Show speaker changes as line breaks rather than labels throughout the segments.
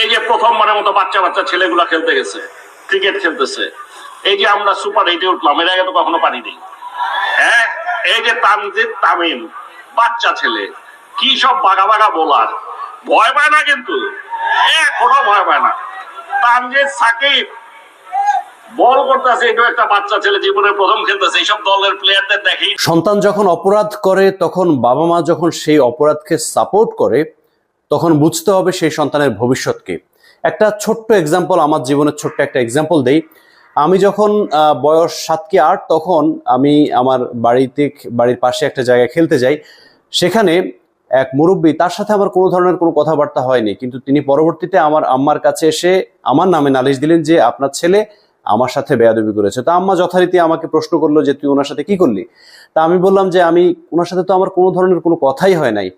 এই যে প্রথমবারের মতো বাচ্চা বাচ্চা ছেলেগুলা খেলতে গেছে ক্রিকেট খেলতেছে, এই যে আমরা সুপার এইটে উঠলাম, এর আগে তো কখনো পারিনি। হ্যাঁ এই যে তানজিদ তামিম, বাচ্চা ছেলে, কি সব বাগা বাগা বোলার ভয় পায় না কিন্তু, এখনও ভয় পায় না। তানজিদ সাকিব বল করতেছে এটা একটা বাচ্চা ছেলে জীবনে প্রথম খেলতেছে, এইসব দলের প্লেয়ারদের দেখি।
সন্তান যখন অপরাধ করে, তখন বাবা মা যখন সেই অপরাধকে সাপোর্ট করে তখন বুঝতে হবে সেই সন্তানের ভবিষ্যৎকে একটা ছোট্ট এক্সাম্পল আমার জীবনের ছোট্ট একটা এক্সাম্পল দেই। আমি যখন বয়স সাত কি আট, তখন আমি আমার বাড়িতে, বাড়ির পাশে একটা জায়গায় খেলতে যাই। সেখানে এক মুরব্বী, তার সাথে আমার কোনো ধরনের কোনো কথাবার্তা হয়নি। কিন্তু তিনি পরবর্তীতে আমার আম্মার কাছে এসে আমার নামে নালিশ দিলেন যে, আপনার ছেলে আমার সাথে বেয়াদবি করেছে। তা আম্মা যথারীতি আমাকে প্রশ্ন করল যে, তুই ওনার সাথে কি করলি? তা আমি বললাম যে, আমি, ওনার সাথে তো আমার কোনো ধরনের কোনো কথাই হয় নাই।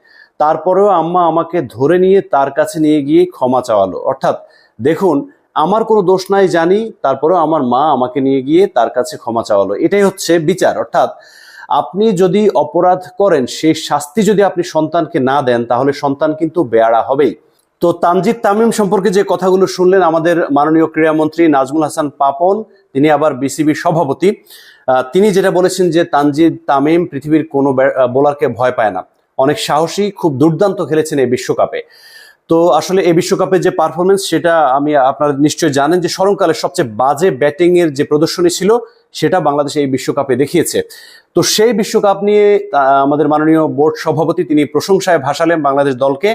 তারপরেও আম্মা আমাকে ধরে নিয়ে তার কাছে নিয়ে গিয়ে ক্ষমা চাওয়ালো। অর্থাৎ দেখুন, আমার কোনো দোষ নাই জানি, তারপরেও আমার মা আমাকে নিয়ে গিয়ে তার কাছে ক্ষমা চাওয়ালো। এটাই হচ্ছে বিচার। অর্থাৎ আপনি যদি অপরাধ করেন, সেই শাস্তি যদি আপনি সন্তানকে না দেন, তাহলে সন্তান কিন্তু বেয়ারা হবেই। তো তানজিদ তামিম সম্পর্কে যে কথাগুলো শুনলেন, আমাদের মাননীয় ক্রীড়ামন্ত্রী নাজমুল হাসান পাপন, তিনি আবার বিসিবির সভাপতি তিনি যেটা বলেছেন যে তানজিদ তামিম পৃথিবীর কোনো বোলারকে ভয় পায় না। অনেক সাহসী, খুব দুর্দান্ত খেলেছেন এই বিশ্বকাপে। তো আসলে এই বিশ্বকাপে যে পারফরমেন্স সেটা আমি, আপনারা নিশ্চয়ই জানেন যে স্মরণকালের সবচেয়ে বাজে ব্যাটিং এর যে প্রদর্শনী ছিল, সেটা বাংলাদেশ এই বিশ্বকাপে দেখিয়েছে। তো সেই বিশ্বকাপ নিয়ে আমাদের মাননীয় বোর্ড সভাপতি তিনি প্রশংসায় ভাসালেন বাংলাদেশ দলকে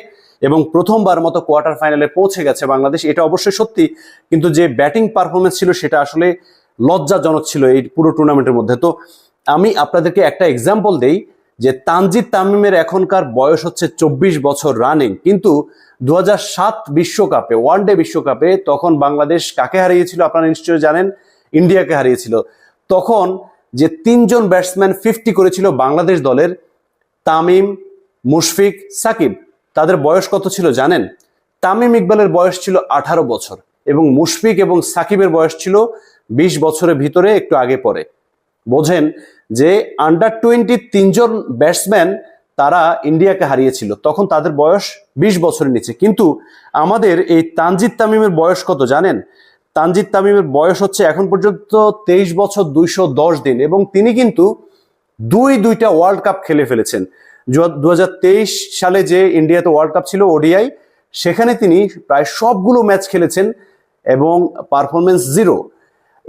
এবং প্রথমবার মতো কোয়ার্টার ফাইনালে পৌঁছে গেছে বাংলাদেশ। এটা অবশ্যই সত্যি, কিন্তু যে ব্যাটিং পারফরমেন্স ছিল, সেটা আসলে লজ্জাজনক ছিল এই পুরো টুর্নামেন্টের মধ্যে। তো আমি আপনাদেরকে একটা এক্সাম্পল দেই যে তানজিদ তামিমের এখনকার বয়স হচ্ছে চব্বিশ বছর রানিং কিন্তু দু সাত বিশ্বকাপে ওয়ান ডে বিশ্বকাপে তখন বাংলাদেশ কাকে হারিয়েছিল আপনারা নিশ্চয়ই জানেন? ইন্ডিয়াকে হারিয়েছিল। তখন যে তিনজন ব্যাটসম্যান ফিফটি করেছিল বাংলাদেশ দলের, তামিম, মুশফিক, সাকিব, তাদের বয়স কত ছিল জানেন? তামিম ইকবালের বয়স ছিল আঠারো বছর এবং মুশফিক এবং সাকিবের বয়স ছিল বিশ বছরের ভিতরে একটু আগে পরে। বোঝেন যে আন্ডার টোয়েন্টি তিনজন ব্যাটসম্যান তারা ইন্ডিয়াকে হারিয়েছিল। তখন তাদের বয়স বিশ বছরের নিচে। কিন্তু আমাদের এই তানজিদ তামিমের বয়স কত জানেন? তানজিদ তামিমের বয়স হচ্ছে এখন পর্যন্ত তেইশ বছর দুইশো দশ দিন এবং তিনি কিন্তু দুই দুইটা ওয়ার্ল্ড কাপ খেলে ফেলেছেন। দু হাজার তেইশ সালে যে ইন্ডিয়াতে ওয়ার্ল্ড কাপ ছিল, ওডিআই, সেখানে তিনি প্রায় সবগুলো ম্যাচ খেলেছেন এবং পারফরমেন্স জিরো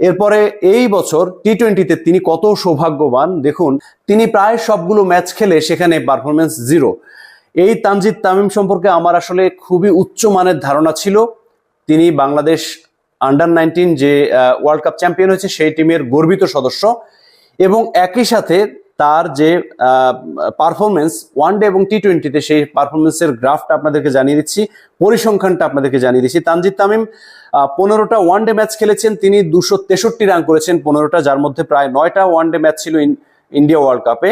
এরপরে এই বছর টি টোয়েন্টিতে তিনি কত সৌভাগ্যবান? দেখুন, তিনি প্রায় সবগুলো ম্যাচ খেলে সেখানে পারফরমেন্স জিরো এই তানজিদ তামিম সম্পর্কে আমার আসলে খুবই উচ্চ মানের ধারণা ছিল। তিনি বাংলাদেশ আন্ডার নাইনটিন যে ওয়ার্ল্ড কাপ চ্যাম্পিয়ন হয়েছে, সেই টিমের গর্বিত সদস্য। এবং একই সাথে তার যে পারফরমেন্স ওয়ান ডে এবং টি টোয়েন্টিতে সেই পারফরমেন্সের গ্রাফটা আপনাদেরকে জানিয়ে দিচ্ছি, পরিসংখ্যানটা আপনাদেরকে জানিয়ে দিচ্ছি। তানজিদ তামিম পনেরোটা ওয়ান ডে ম্যাচ খেলেছেন, তিনি দুশো তেষট্টি রান করেছেন পনেরোটা, যার মধ্যে প্রায় নয়টা ওয়ান ডে ম্যাচ ছিল ইন- ইন্ডিয়া ওয়ার্ল্ড কাপে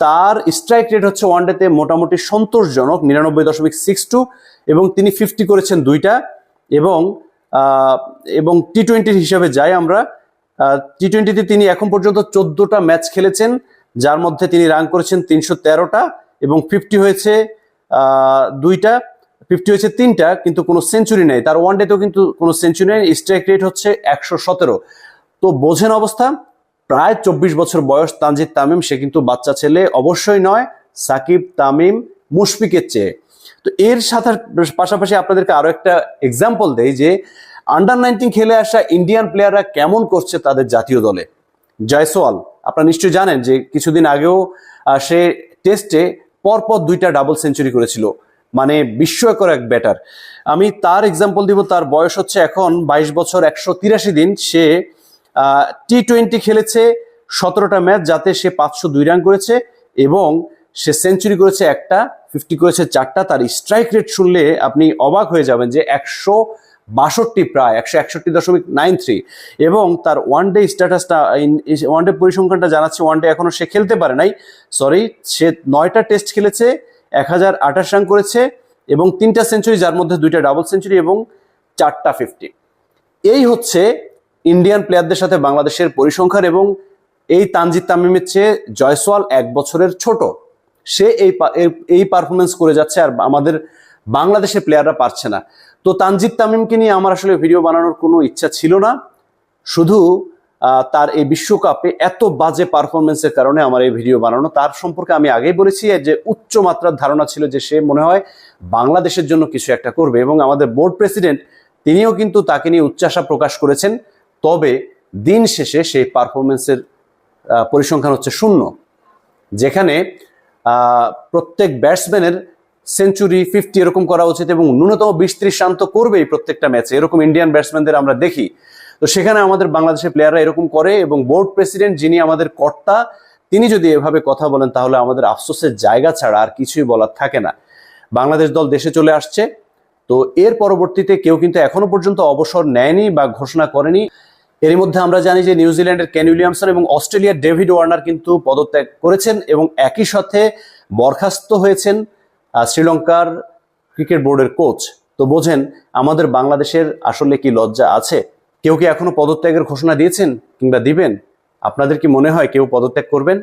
তার স্ট্রাইক রেট হচ্ছে ওয়ান ডেতে মোটামুটি সন্তোষজনক, নিরানব্বই দশমিক সিক্স টু এবং তিনি ফিফটি করেছেন দুইটা। এবং এবং টি টোয়েন্টির হিসাবে যাই আমরা টি টোয়েন্টিতে তিনি এখন পর্যন্ত চোদ্দোটা ম্যাচ খেলেছেন। যার মধ্যে তিনি রান করেছেন তিনশো তেরোটা এবং ফিফটি হয়েছে দুইটা ফিফটি হয়েছে তিনটা, কিন্তু কোনো সেঞ্চুরি নেই। তার ওয়ান ডেতেও কিন্তু কোনো সেঞ্চুরি নেই স্ট্রাইক রেট হচ্ছে একশো সতেরো। তো বোঝেন অবস্থা, প্রায় চব্বিশ বছর বয়স তানজিদ তামিম, সে কিন্তু বাচ্চা ছেলে অবশ্যই নয়, সাকিব তামিম মুশফিকের চেয়ে। তো এর সাথে পাশাপাশি আপনাদেরকে আরও একটা এক্সাম্পল দেই যে আন্ডার নাইনটিন খেলে আসা ইন্ডিয়ান প্লেয়াররা কেমন করছে তাদের জাতীয় দলে? জয়সওয়াল আপনারা নিশ্চয়ই জানেন যে কিছুদিন আগেও সে টেস্টে পরপর দুইটা ডাবল সেঞ্চুরি করেছিল। মানে বিস্ময়কর এক ব্যাটার আমি তার এক্সাম্পল দিব, তার বয়স হচ্ছে এখন বাইশ বছর একশো তিরাশি দিন। সে টি টোয়েন্টি খেলেছে সতেরোটা ম্যাচ যাতে সে পাঁচশো দুই রান করেছে এবং সে সেঞ্চুরি করেছে একটা ফিফটি করেছে চারটা। তার স্ট্রাইক রেট শুনলে আপনি অবাক হয়ে যাবেন যে একশো বাষট্টি প্রায়, একশো একষট্টি দশমিক নাইন থ্রি এবং তার ওয়ান ডে স্ট্যাটাসটা ওয়ান ডে পরিসংখ্যানটা জানাচ্ছে ওয়ান ডে এখনও সে খেলতে পারে নাই। সরি সে নয়টা টেস্ট খেলেছে, এক হাজার আঠাশ রান করেছে, এবং তিনটা সেঞ্চুরি যার মধ্যে দুইটা ডাবল সেঞ্চুরি এবং চারটা ফিফটি এই হচ্ছে ইন্ডিয়ান প্লেয়ারদের সাথে বাংলাদেশের পরিসংখ্যান, এবং এই তানজিদ তামিমের চেয়ে জয়সওয়াল এক বছরের ছোট। সে এই- এই পারফরমেন্স করে যাচ্ছে, আর আমাদের বাংলাদেশের প্লেয়াররা পারছে না। তো তানজিদ তামিমকে নিয়ে আমার আসলে ভিডিও বানানোর কোনো ইচ্ছা ছিল না। শুধু তার এই বিশ্বকাপে এত বাজে পারফরমেন্সের কারণে আমার এই ভিডিও বানানো। তার সম্পর্কে আমি আগেই বলেছি যে উচ্চ মাত্রার ধারণা ছিল যে সে মনে হয় বাংলাদেশের জন্য কিছু একটা করবে এবং আমাদের বোর্ড প্রেসিডেন্ট তিনিও কিন্তু তাকে নিয়ে উচ্চাসা প্রকাশ করেছেন। তবে দিন শেষে সেই পারফরমেন্সের পরিসংখ্যান হচ্ছে শূন্য। যেখানে প্রত্যেক ব্যাটসম্যানের সেঞ্চুরি ফিফটি এরকম করা উচিত এবং ন্যূনতম বিশ ত্রিশ রান করবেই প্রত্যেকটা ম্যাচে। এরকম ইন্ডিয়ান ব্যাটসম্যানদের আমরা দেখি। তো সেখানে আমাদের বাংলাদেশের প্লেয়াররা এরকম করে এবং বোর্ড প্রেসিডেন্ট যিনি আমাদের কর্তা, তিনি যদি এভাবে কথা বলেন তাহলে আমাদের আফসোসের জায়গা ছাড়া আর কিছুই বলার থাকে না। বাংলাদেশ দল দেশে চলে আসছে। তো এর পরবর্তীতে কেউ কিন্তু এখনও পর্যন্ত অবসর নেয়নি বা ঘোষণা করেনি। এর মধ্যে আমরা জানি যে নিউজিল্যান্ডের কেন উইলিয়ামসন এবং অস্ট্রেলিয়ার ডেভিড ওয়ার্নার কিন্তু পদত্যাগ করেছেন এবং একই সাথে বরখাস্ত হয়েছেন। শ্রীলঙ্কার ক্রিকেট বোর্ডের কোচ। তো বোঝেন, আমাদের বাংলাদেশের আসলে কি লজ্জা আছে? কেউ কি এখনও পদত্যাগের ঘোষণা দিয়েছেন কিংবা দিবেন? আপনাদের কি মনে হয় কেউ পদত্যাগ করবেন?